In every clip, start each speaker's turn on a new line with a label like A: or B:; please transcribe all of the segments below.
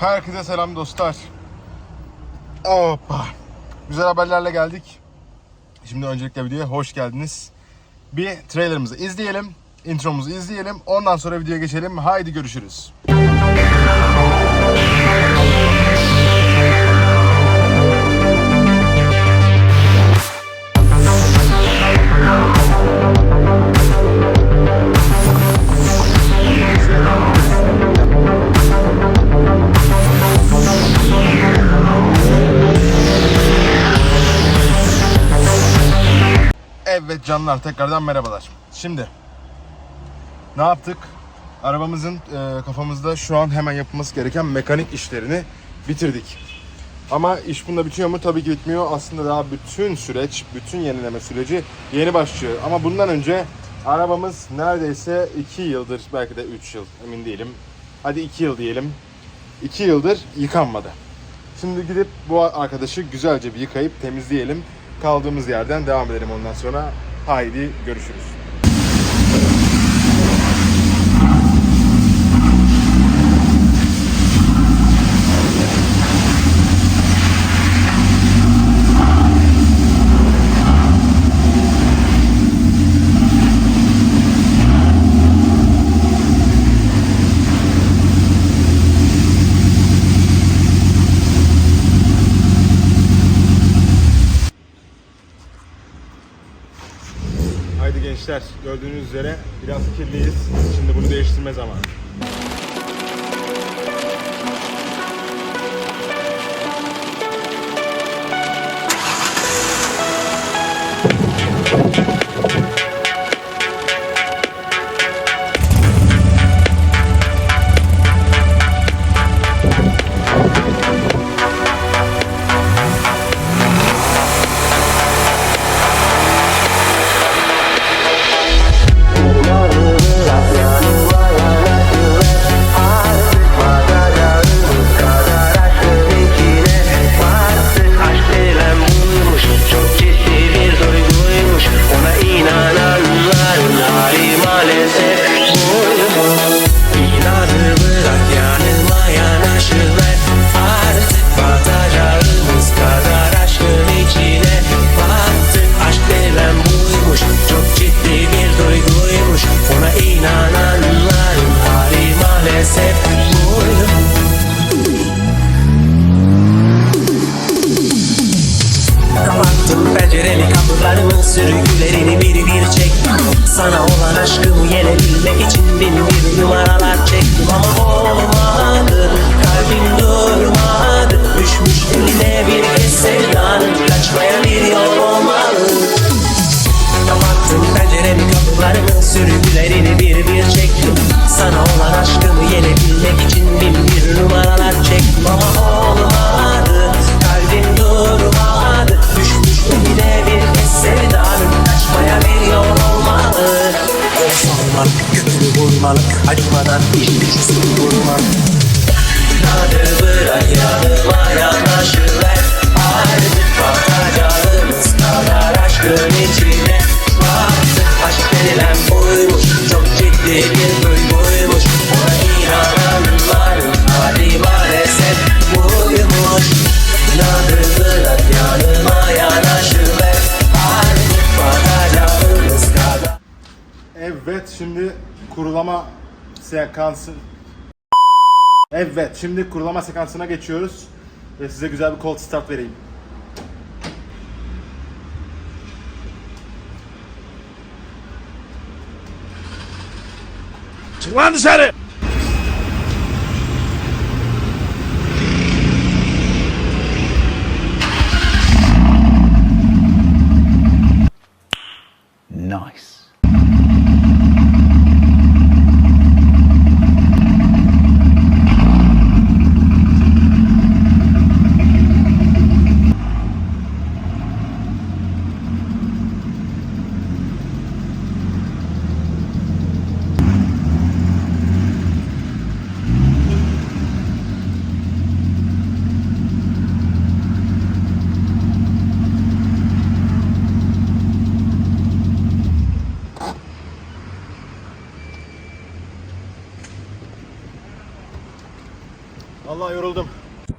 A: Herkese selam dostlar. Hoppa. Güzel haberlerle geldik. Şimdi öncelikle videoya hoş geldiniz. Bir trailerımızı izleyelim. Intromuzu izleyelim. Ondan sonra videoya geçelim. Haydi görüşürüz. Canlar tekrardan merhabalar. Şimdi ne yaptık? Arabamızın e, kafamızda şu an hemen yapılması gereken mekanik işlerini bitirdik. Ama iş bunda bitiyor mu? Tabii ki bitmiyor. Aslında daha bütün süreç, bütün yenileme süreci yeni başlıyor. Ama bundan önce arabamız neredeyse 2 yıldır, belki de 3 yıl emin değilim. Hadi 2 yıl diyelim. 2 yıldır yıkanmadı. Şimdi gidip bu arkadaşı güzelce bir yıkayıp temizleyelim. Kaldığımız yerden devam edelim ondan sonra. Haydi görüşürüz. Haydi gençler gördüğünüz üzere biraz kirliyiz. Şimdi bunu değiştirme zamanı.
B: Pencereli kapılarımın sürgülerini bir bir çektim Sana olan aşkımı yenebilmek için bin bir numaralar çektim Ama olmadı, kalbim durmadı. Düşmüş eline bir kez sevdanın Kaçmaya bir yol olmalı Kapattım pencereli kapılarımın sürgülerini bir Olmalı, kötü vurmalı Acımadan bir güçsüz vurmalı Hadi bırak yanıma Artık bakacağımız kadar aşkın içine Artık aşk denilen buymuş Çok ciddi bir duyguymuş Ona inananların
A: kurulama sekansı Evet şimdi kurulama sekansına geçiyoruz ve size güzel bir cold start vereyim.
C: Çık lan dışarı.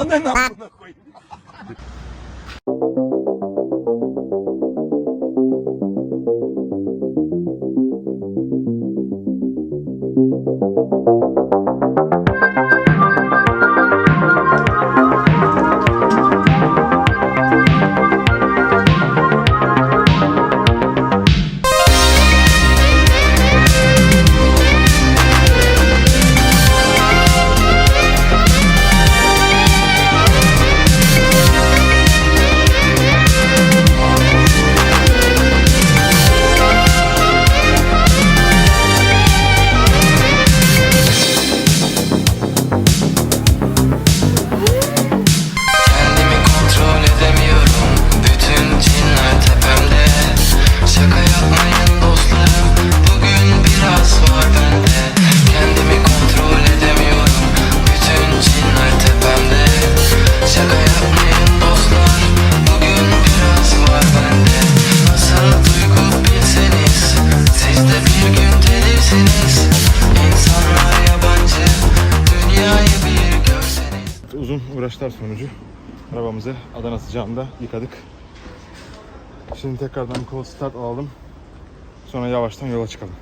D: Пане а. нахуй. нахуй. Thank you.
A: Uzun uğraşlar sonucu arabamızı Adana sıcağında yıkadık. Şimdi tekrardan kol start alalım. Sonra yavaştan yola çıkalım.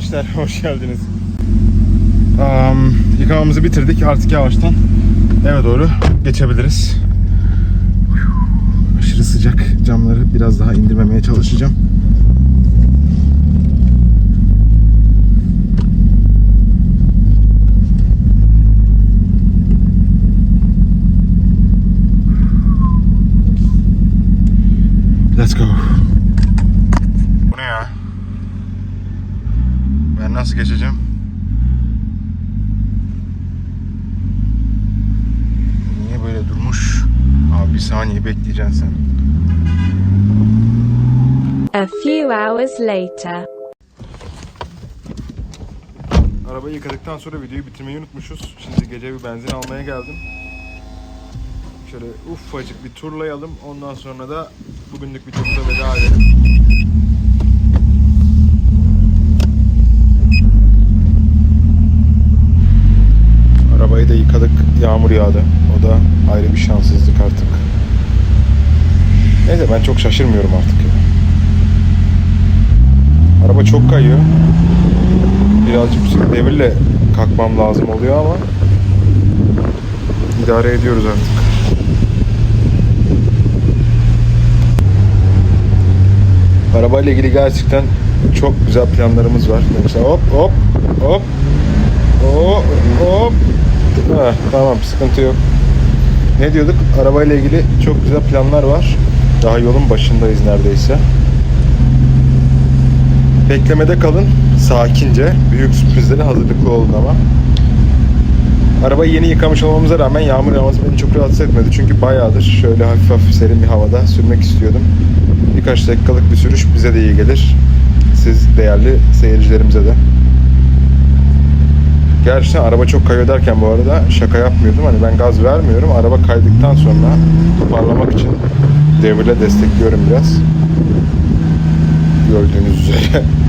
A: Gençler, hoş geldiniz. Um, yıkamamızı bitirdik. Artık yavaştan eve doğru geçebiliriz. Aşırı sıcak. Camları biraz daha indirmemeye çalışacağım. Let's go. Bu ne ya? Nasıl geçeceğim? Niye böyle durmuş? Abi bir saniye bekleyeceksin sen.
E: A few hours later.
A: Arabayı yıkadıktan sonra videoyu bitirmeyi unutmuşuz. Şimdi gece bir benzin almaya geldim. Şöyle ufacık bir turlayalım. Ondan sonra da bugünlük videomuza veda edelim. Arabayı da yıkadık. Yağmur yağdı. O da ayrı bir şanssızlık artık. Neyse ben çok şaşırmıyorum artık ya. Araba çok kayıyor. Birazcık devirle kalkmam lazım oluyor ama idare ediyoruz artık. Arabayla ilgili gerçekten çok güzel planlarımız var. Mesela hop hop hop hop hop Heh, tamam sıkıntı yok. Ne diyorduk? Arabayla ilgili çok güzel planlar var. Daha yolun başındayız neredeyse. Beklemede kalın. Sakince. Büyük sürprizlere hazırlıklı olun ama. Arabayı yeni yıkamış olmamıza rağmen yağmur yağması beni çok rahatsız etmedi. Çünkü bayağıdır şöyle hafif hafif serin bir havada sürmek istiyordum. Birkaç dakikalık bir sürüş bize de iyi gelir. Siz değerli seyircilerimize de. Gerçekten araba çok kayıyor derken bu arada şaka yapmıyordum. Hani ben gaz vermiyorum. Araba kaydıktan sonra toparlamak için devirle destekliyorum biraz. Gördüğünüz üzere.